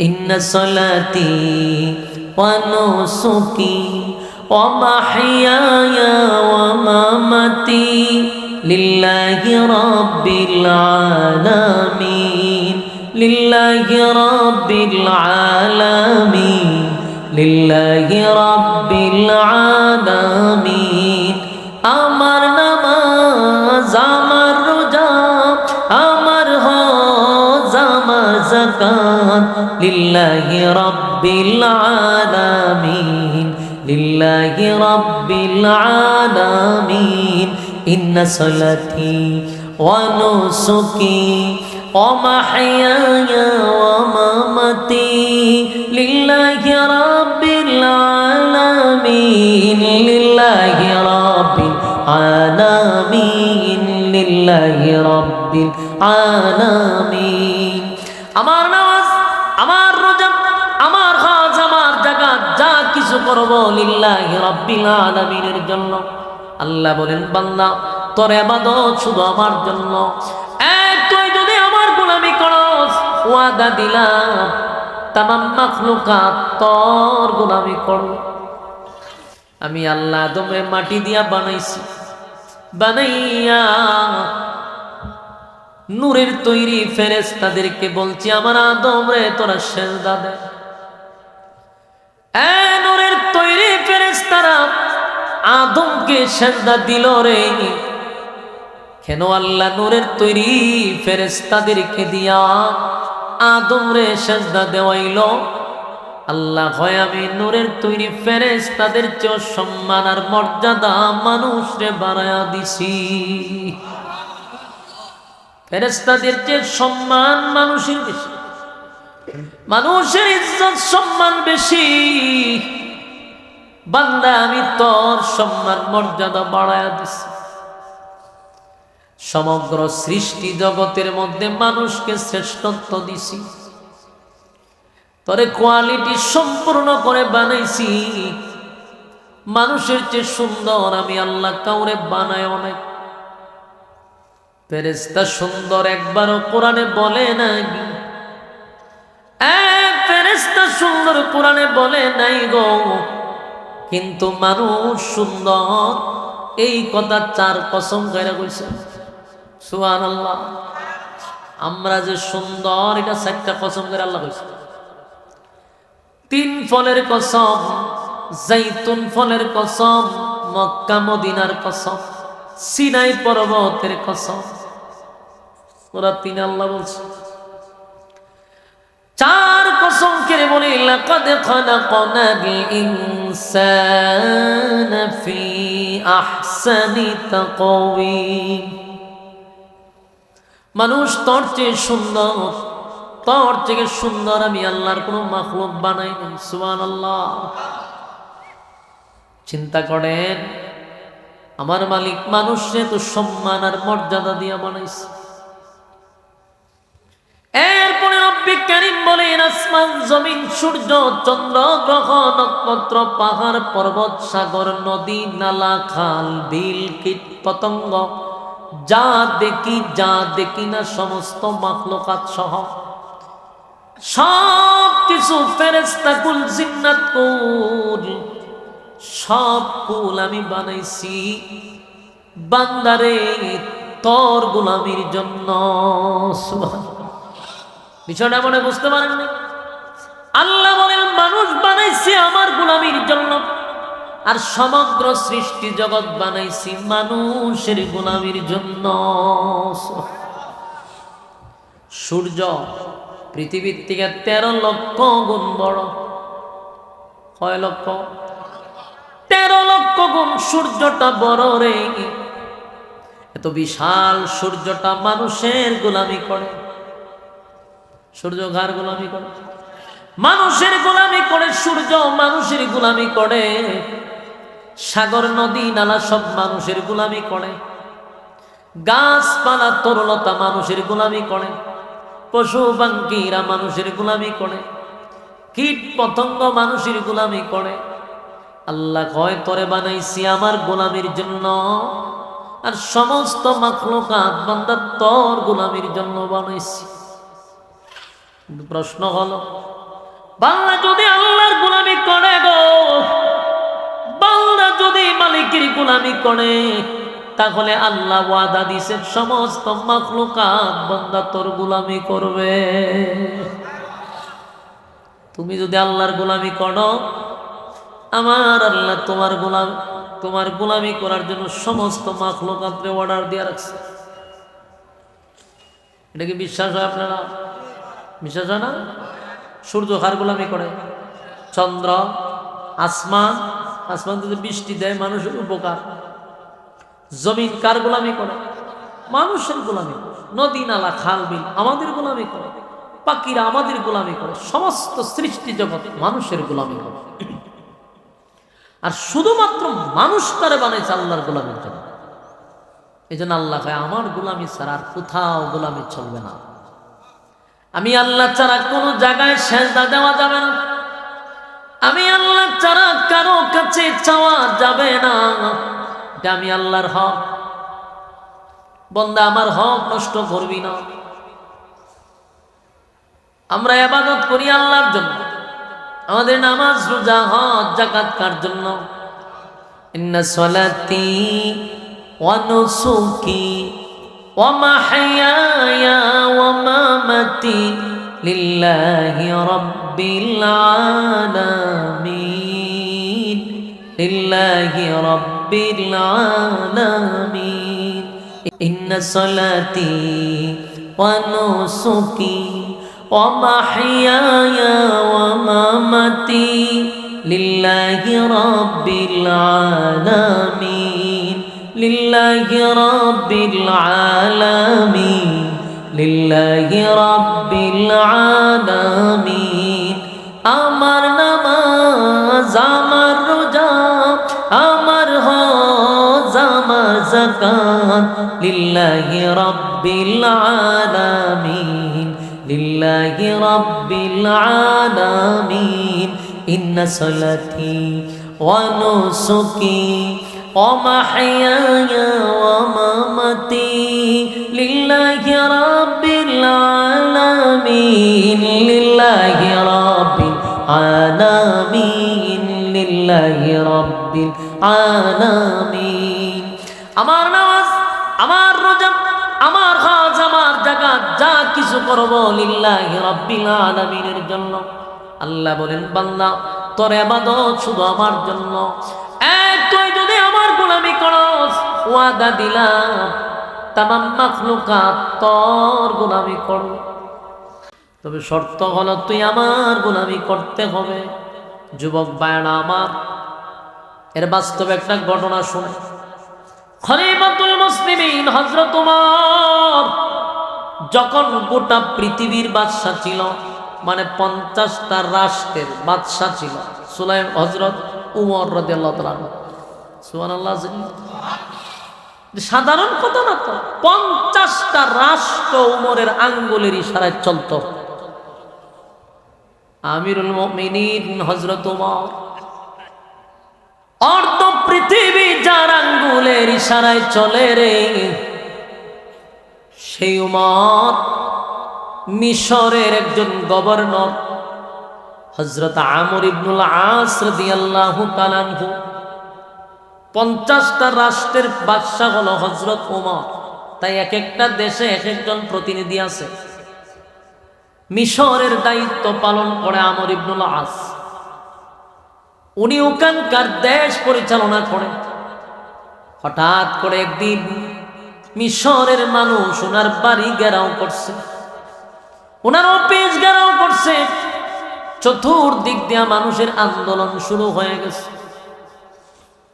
إن صلاتي ونسكي ومحياي ومماتي لله رب العالمين لله رب العالمين لله رب العالمين. كان لله رب العالمين. لله رب العالمين. إن صلاتي ونسكي ومحياي ومماتي. لله رب العالمين. لله رب العالمين. لله رب العالمين. আমার নামাজ, আমার রোজা, আমার হজ, আমার জাকাত, যা কিছু করব লিল্লাহি রাব্বিল আলামিনের জন্য। আল্লাহ বলেন, বান্দা, তোর ইবাদত শুধু আমার জন্য। এক, তুই যদি আমার গোলামি করস, ওয়াদা দিলাম। তামাম মাখলুকাত তোর গোলামি করব। আমি আল্লাহ আদমে মাটি দিয়া বানাইছি। বানাইয়া নূরের তৈরি ফেরেস তাদেরকে বলছি, আমার আদম রে, তোরা সেজদা দে। নূরের তৈরি ফেরেস তারা আদমকে সেজদা দিল রে। কেন আল্লাহ নূরের তৈরি ফেরেস তাদেরকে দিয়া আদম রে সেজদা দেওয়াইল? আল্লাহ হয়, আমি নূরের তৈরি ফেরেস তাদের চেয়ে সম্মান আর মর্যাদা মানুষ রে বাড়ায়া দিছি। ফেরেস্তাদের যে সম্মান মানুষের বেশি। মানুষের ইজ্জত সম্মান বেশি। বান্দা আমি তোর সম্মান মর্যাদা বাড়ায় দিছি। সমগ্র সৃষ্টি জগতের মধ্যে মানুষকে শ্রেষ্ঠত্ব দিছি। তরে কোয়ালিটি সম্পূর্ণ করে বানাইছি। মানুষের চেয়ে সুন্দর আমি আল্লাহ কাউরে বানায় অনেক ফেরেস্তা সুন্দর একবারও কোরআনে বলে নাই। ফেরেস্তা সুন্দর কোরআনে বলে নাই গো। কিন্তু মানুষ সুন্দর, এই কথা চার কসম করে কইছে। সুহান আল্লাহ আমরা যে সুন্দর, এটা চারটা কসম করে আল্লাহ কইছে। তিন ফলের কসম জাইতুন ফলের কসম, মক্কা মদিনার কসম। সিনাই পর্বতের কসম। ওরা তিন আল্লাহ বলছে, চার কসম কেড়ে বলে, লাকাদ খালাকনাল ইনসানা ফি আহসানি তাকওয়িম। মানুষ তোর চেয়ে সুন্দর, তোর থেকে সুন্দর আমি আল্লাহর কোনো মাখলুক বানাই নাই, সুবহানাল্লাহ। চিন্তা করেন আমার মালিক মানুষে তো সম্মান আর মর্যাদা দিয়া বানাইছে। এরপরে রব্বি কারিম বলেন, আসমান, জমিন, সূর্য, চন্দ্র, গ্রহ, নক্ষত্র, পাহাড়, পর্বত, সাগর, নদী, নালা, খাল, বিল, কীট, পতঙ্গ, যা দেখি যা দেখি না, সমস্ত মাখলুকাত সহ। সব কিছু ফেরেস্তা কুল জিন্নাত কুল সব কুল আমি বানাইছি। বান্দারে, তোর গোলামির জন্য। বিষয়টা মনে বুঝতে পারেন আল্লাহ বলেন, মানুষ বানাইছি আমার গোলামির জন্য। আর সমগ্র সৃষ্টি জগৎ বানাইছি মানুষের গোলামির জন্য। সূর্য পৃথিবীর থেকে তেরো লক্ষ গুণ বড়। কয় লক্ষ? তেরো লক্ষ গুণ সূর্যটা বড় রে। এত বিশাল সূর্যটা মানুষের গোলামি করে। সূর্য ঘর গোলামি করে? মানুষের গোলামি করে, সূর্য মানুষের গোলামি করে। সাগর, নদী, নালা সব মানুষের গোলামি করে। গাছপালা তরলতা মানুষের গোলামি করে। পশু বাঙ্কিরা মানুষের গোলামি করে। কীট পতঙ্গ মানুষের গোলামি করে। আল্লাহ কয়, তরে বানাইছি আমার গোলামির জন্য। আর সমস্ত তোর গোলামির জন্য বানাইছি। প্রশ্ন হলো বাংলা যদি আল্লাহর গোলামি করে গো বাংলা যদি মালিকের গোলামি করে, তাহলে আল্লাহ ওয়াদা দিছে সমস্ত মাখলুকাত বান্দা তোর গোলামি করবে। তুমি যদি আল্লাহর গোলামি করো আমার আল্লাহ তোমার গোলাম, তোমার গোলামি করার জন্য সমস্ত মাখলুকাতরে অর্ডার দিয়ে রাখছে। এটা কি বিশ্বাস হয় আপনারা? বিশ্বাস হয় না? সূর্য কার গোলামি করে? চন্দ্র, আসমান? আসমান যদি বৃষ্টি দেয়, মানুষের উপকার। জমিন কার গোলামি করে? মানুষের গোলামি নদী, নালা, খাল, বিল আমাদের গোলামি করে। পাখিরা আমাদের গোলামি করে। সমস্ত সৃষ্টি জগৎ মানুষের গোলামি করে। আর শুধুমাত্র মানুষ তারে বানাইছে আল্লাহর গোলামির জন্য। এই জন্য আল্লাহ কয়, আমার গোলামি ছাড়া আর কোথাও গোলামি চলবে না। আমি আল্লাহ ছাড়া কোনো জায়গায় সেজদা দেওয়া যাবে না। আমি আল্লাহ ছাড়া কারও কাছে চাওয়া যাবে না। এটা আমি আল্লাহর হক। বন্দা, আমার হক নষ্ট করবি না। আমরা আবাদত করি আল্লাহর জন্য। আমাদের নামাজ, রোজা, হজ জাকাত কার জন্য? ইন্না সলাতি ওয়া নুসুকি ওয়া মাহইয়ায়া ওয়া মামাতি লিল্লাহি রাব্বিল আলামিন। লিল্লাহি রাব্বিল আলামিন। ইন্না সলাতি ওয়া নুসুকি ومحياي ومماتي لله رب العالمين لله رب العالمين لله رب العالمين আমার নামাজ আমার রোজা আমার হজ আমার জাকাত লিল্লাহি রাব্বিল আলামিন لله رب العالمين إن صلاتي ونسكي ومحياي ومماتي لله رب العالمين لله رب العالمين لله رب العالمين আমার নামাজ আমার রোজা আমার হজ যা কিছু করব জন্য। আল্লাহ বলেন, বান্দা, তোর ইবাদত শুধু আমার জন্য। যদি আমার গোলামি দিলাম, তামাম তোর গোলামি তবে শর্ত হলো, তুই আমার গোলামি করতে হবে। যুবক বায়না আমার, এর বাস্তব একটা ঘটনা শুনে। খলিফাতুল মুসলিমিন হযরত উমর যখন গোটা পৃথিবীর বাদশা ছিল মানে পঞ্চাশটা রাষ্ট্রের বাদশা ছিল সুলাইম হজরত উমর সুবহানাল্লাহ সাধারণ কথা না তো, পঞ্চাশটা রাষ্ট্র উমরের আঙ্গুলের ইশারায় চলত। আমিরুল হযরত উমর। অর্ধ পৃথিবী যার আঙ্গুলের ইশারায় চলে রে। সেই উমর মিশরের একজন গভর্নর হজরত আমর ইবনুল আস রাদিয়াল্লাহু তাআলাহু পঞ্চাশটা রাষ্ট্রের বাদশাহ হলো হজরত উমর। তাই এক একটা দেশে এক একজন প্রতিনিধি আছে। মিশরের দায়িত্ব পালন করে আমর ইবনুল আস। উনি ওখানকার দেশ পরিচালনা করে হঠাৎ করে একদিন মিশরের মানুষ, ওনার বাড়ি গেরাও করছে। ওনার অফিস গেরাও করছে। চতুর্দিক দিয়া মানুষের আন্দোলন শুরু হয়ে গেছে।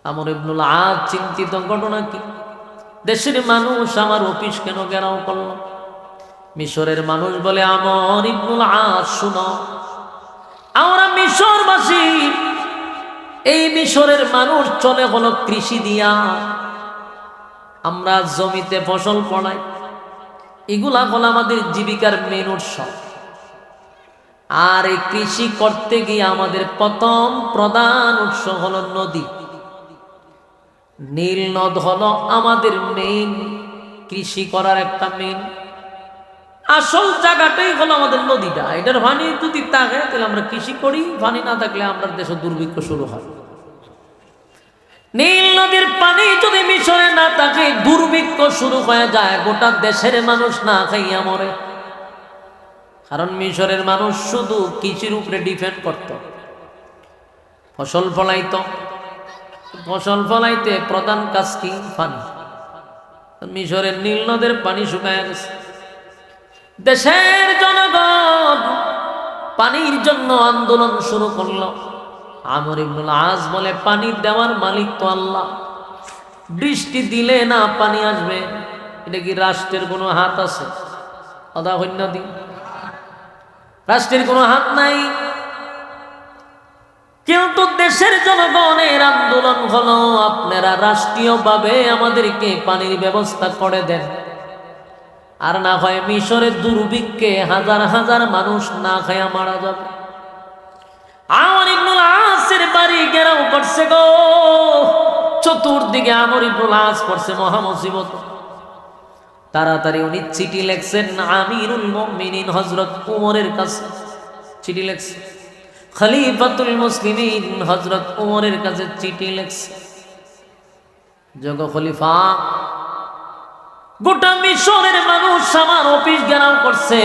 আমার ইবনুল আজ চিন্তিত ঘটনা কি? দেশের মানুষ আমার অফিস কেন গেরাও করল? মিশরের মানুষ বলে, আমার ইবনুল আজ শুনো। আমরা মিশরবাসী। এই মিশরের মানুষ চলে হলো কৃষি দিয়া। আমরা জমিতে ফসল ফলাই। এগুলা হলো আমাদের জীবিকার মেন উৎস। আর এই কৃষি করতে গিয়ে আমাদের প্রথম প্রধান উৎস হল নদী। নীল নদ হলো আমাদের মেন কৃষি করার একটা মেন আসল জায়গাটাই হলো আমাদের নদীটা। এটার পানি যদি থাকে, তাহলে আমরা কৃষি করি পানি না থাকলে আমরা দেশে দুর্ভিক্ষ শুরু হয়। নীল নদীর পানি যদি মিশরে না থাকে, দুর্ভিক্ষ শুরু হয়ে যায়, গোটা দেশের মানুষ না খাইয়া মরে। কারণ মিশরের মানুষ শুধু কৃষির উপরে ডিপেন্ড করত। ফসল ফলাইত। ফসল ফলাইতে প্রধান কাজ কি? পানি। মিশরের নীল নদের পানি শুকায় গেছে। দেশের জনগণ পানির জন্য আন্দোলন শুরু করল। আমর ইবনুল আজ বলে পানি দেওয়ার মালিক তো আল্লাহ। বৃষ্টি দিলে না পানি আসবে? এটা কি রাষ্ট্রের কোনো হাত আছে? অদা হন্য দিন রাষ্ট্রের কোনো হাত নাই। কিন্তু দেশের জনগণের আন্দোলন হলো, আপনারা রাষ্ট্রীয়ভাবে আমাদেরকে পানির ব্যবস্থা করে দেন। আর না হয় মিশরের দুর্ভিক্ষে হাজার হাজার মানুষ না খায়া মারা যাবে। আমর ইবনুল আসের বাড়ি ঘেরাও করছে গো। চতুর্দিকে আমর ইবনুল করছে মহামসিবত। তাড়াতাড়ি উনি চিঠি লেখছেন, আমিরুল মুমিনিন হযরত উমরের কাছে। চিঠি লেখছে। খলিফাতুল মুসলিমিন হযরত উমরের কাছে চিঠি লেখছে। জগ খলিফা, গোটা মিশরের মানুষ আমার অফিস ঘেরাও করছে।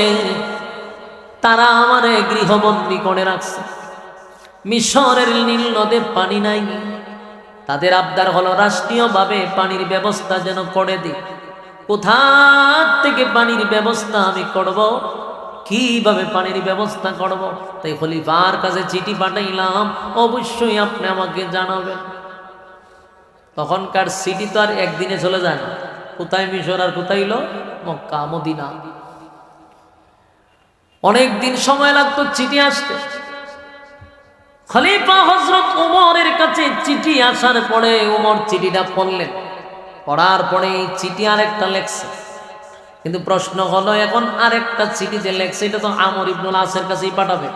তারা আমারে গৃহবন্দী করে রাখছে। মিশরের নীল নদে পানি নাই। তাদের আবদার হলো রাষ্ট্রীয়ভাবে পানির ব্যবস্থা যেন করে দিই কোথা থেকে পানির ব্যবস্থা আমি করব? কীভাবে পানির ব্যবস্থা করব? তাই খলিফার কাছে চিঠি পাঠাইলাম। অবশ্যই আপনি আমাকে জানাবেন। তখনকার সিটি তো আর একদিনে চলে যায় না। কোথায় মিশর আর কোথায় হলো? মক্কা, মদিনা। অনেক দিন সময় লাগতো চিঠি আসতে। খলিফা হজরত উমরের কাছে চিঠি আসার পরে উমর চিঠিটা পড়লেন। পড়ার পরে এই চিঠি আরেকটা লেখছে। কিন্তু প্রশ্ন হলো, এখন আরেকটা চিঠি যে লেখছে, এটা তো আমর ইবনুল আসের কাছেই পাঠাবে।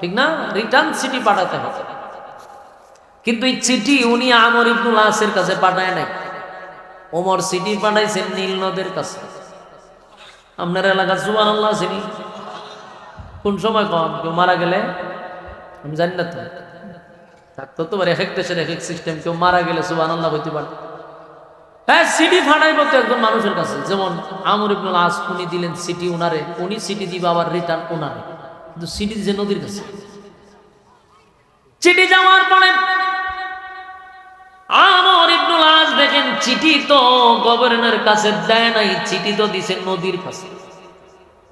ঠিক না? রিটার্ন চিঠি পাঠাতে হবে। কিন্তু এই চিঠি উনি আমর ইবনুল আসের কাছে পাঠায় নাই। ওমর চিঠি পাঠাইছেন নীল নদের কাছে। আপনার এলাকা সুবান আল্লাহ কোন সময় কম কেউ মারা গেলে? আমি জানি না তো। থাকতো তো এক এক দেশের এক এক সিস্টেম কেউ মারা গেলে সুবান আনন্দ হইতে পারে। হ্যাঁ সিটি ফাটাইব তো একজন মানুষের কাছে। যেমন আমর ইবনুল আস, উনি দিলেন সিটি উনারে। উনি সিটি দিবে আবার রিটার্ন উনারে। কিন্তু সিটি যে নদীর কাছে। চিঠি যাওয়ার পরে আমর ইবনুল আস দেখেন চিঠি তো গভর্নরের কাছে দেয় নাই চিঠি তো দিছে নদীর কাছে।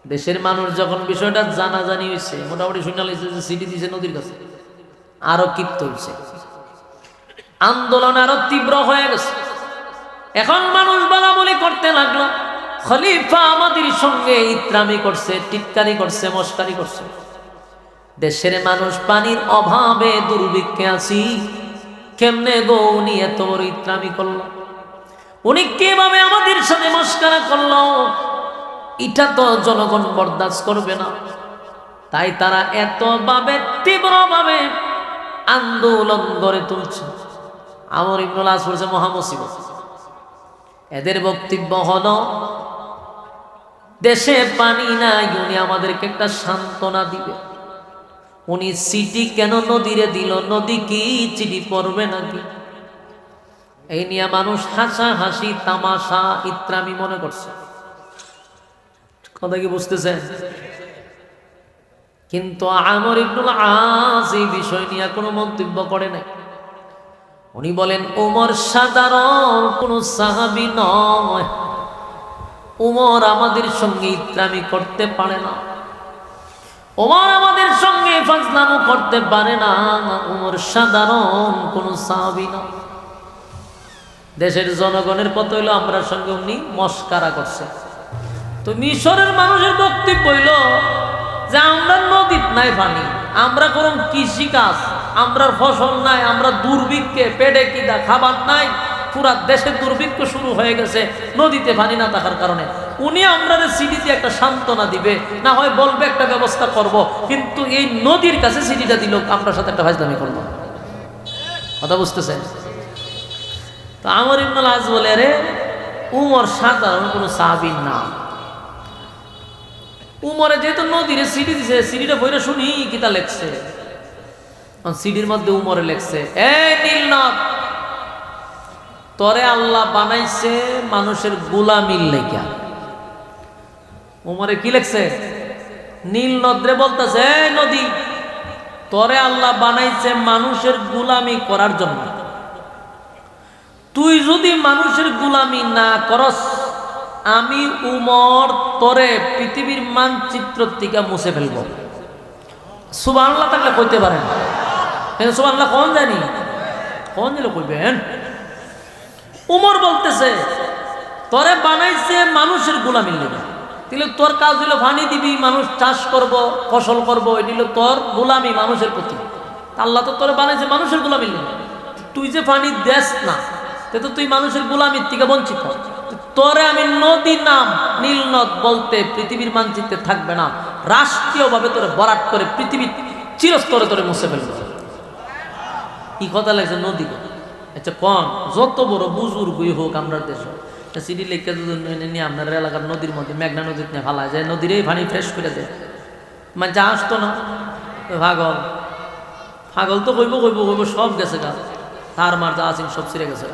দেশের মানুষ যখন বিষয়টা জানাজানি হয়েছে মোটামুটি শুনে লাগছে যে সিটি দিছে নদীর কাছে, আরও ক্ষিপ্ত হয়েছে আন্দোলন আরও তীব্র হয়ে গেছে। এখন মানুষ বলাবলি করতে লাগল, খলিফা আমাদের সঙ্গে ইত্রামি করছে, টিটকারি করছে, মস্কারি করছে। দেশের মানুষ পানির অভাবে দুর্ভিক্ষে আছি, কেমনে গো উনি এত বড় ইত্রামি করল? উনি কীভাবে আমাদের সাথে মস্কারা করল? এটা তো জনগণ বরদাস্ত করবে না। তাই তারা এতভাবে তীব্রভাবে আন্দোলন গড়ে তুলছে। আমর ইবনুল আস বলছে এদের বক্তব্য হল, দেশে পানি নাই, উনি আমাদেরকে একটা সান্ত্বনা দিবে। উনি সিটি কেন নদীরে দিল? নদী কি চিঠি পড়বে নাকি? এই নিয়ে মানুষ হাসা হাসি তামাশা, ইত্রামি মনে করছে। কথা কি কিন্তু আমর ইবনুল আস এই বিষয় নিয়ে কোনো মন্তব্য করে নাই। উনি বলেন, উমর সাধারণ কোন সাহাবি নয়। উমর আমাদের সঙ্গে ইত্রামি করতে পারে না। উমর আমাদের সঙ্গে ফাজলামো করতে পারে না। উমর সাধারণ কোন সাহাবি না দেশের জনগণের কত হইল, আমরা সঙ্গে উনি মস্কারা করছে। তো মিশরের মানুষের বক্তব্য হইল যে আমরা নদীত নাই পানি, আমরা করুন কৃষি কাজ আমরা ফসল নাই, আমরা দুর্ভিক্ষে পেটে কিদা খাবার নাই, পুরা দেশে দুর্ভিক্ষ শুরু হয়ে গেছে, নদীতে পানি না থাকার কারণে। উনি আমরা সিটিতে একটা সান্ত্বনা দিবে, না হয় বলবে একটা ব্যবস্থা করব, কিন্তু এই নদীর কাছে সিটিটা দিল, আমরা সাথে একটা ভাজদামি করব। কথা বুঝতেছেন? তো আমার ইবনুল আজ বলে রে উমর সাধারণ কোনো সাহাবির নাম উমরে যেহেতু নদীরে সিডি দিছে, সিডিটা বইরে শুনি কিতা লেখছে? সিডির মধ্যে উমরে লেখছে এ নীলনদ তরে আল্লাহ বানাইছে মানুষের গোলামির লেখা উমরে কি লেখছে? নীল নদরে বলতেছে, "এই নদী, তরে আল্লাহ বানাইছে মানুষের গুলামি করার জন্য। তুই যদি মানুষের গুলামি না করস আমি উমর, তরে পৃথিবীর মানচিত্র থেকে মুছে ফেলব। সুবাংলা থাকলে কইতে পারেন। সুবাংলা কোন জানি? কোন দিলে কইবেন উমর বলতেছে, তরে বানাইছে মানুষের গোলামির লেগে। তাহলে তোর কাজ হইল পানি দিবি, মানুষ চাষ করব, ফসল করব, এটি হলো তোর গোলামি মানুষের প্রতি। আল্লাহ তো তোরে বানাইছে মানুষের গোলামির লেগে। তুই যে পানি দেস না তে তুই মানুষের গোলামির থেকে বঞ্চিত। তোরে আমি নদী নাম, নীল নদ বলতে পৃথিবীর মানচিত্রে থাকবে না। রাষ্ট্রীয়ভাবে তোরে বরাট করে পৃথিবীর চিরস্তরে তোরে মুছে ফেলবে। কি কথা লাগছে নদী? আচ্ছা কম যত বড় বুজুর্গই হোক আমরা দেশ। সিডি লেখা নিয়ে আপনার এলাকার নদীর মধ্যে, মেঘনা নদীর নিয়ে ফালা যায় নদীরেই পানি ফ্রেশ করে দেয়। মানে যা আসতো না, ওই পাগল। পাগল তো কইব কইব কইব, সব গেছে গা। তার মার যা আছেন সব ছিঁড়ে গেছে।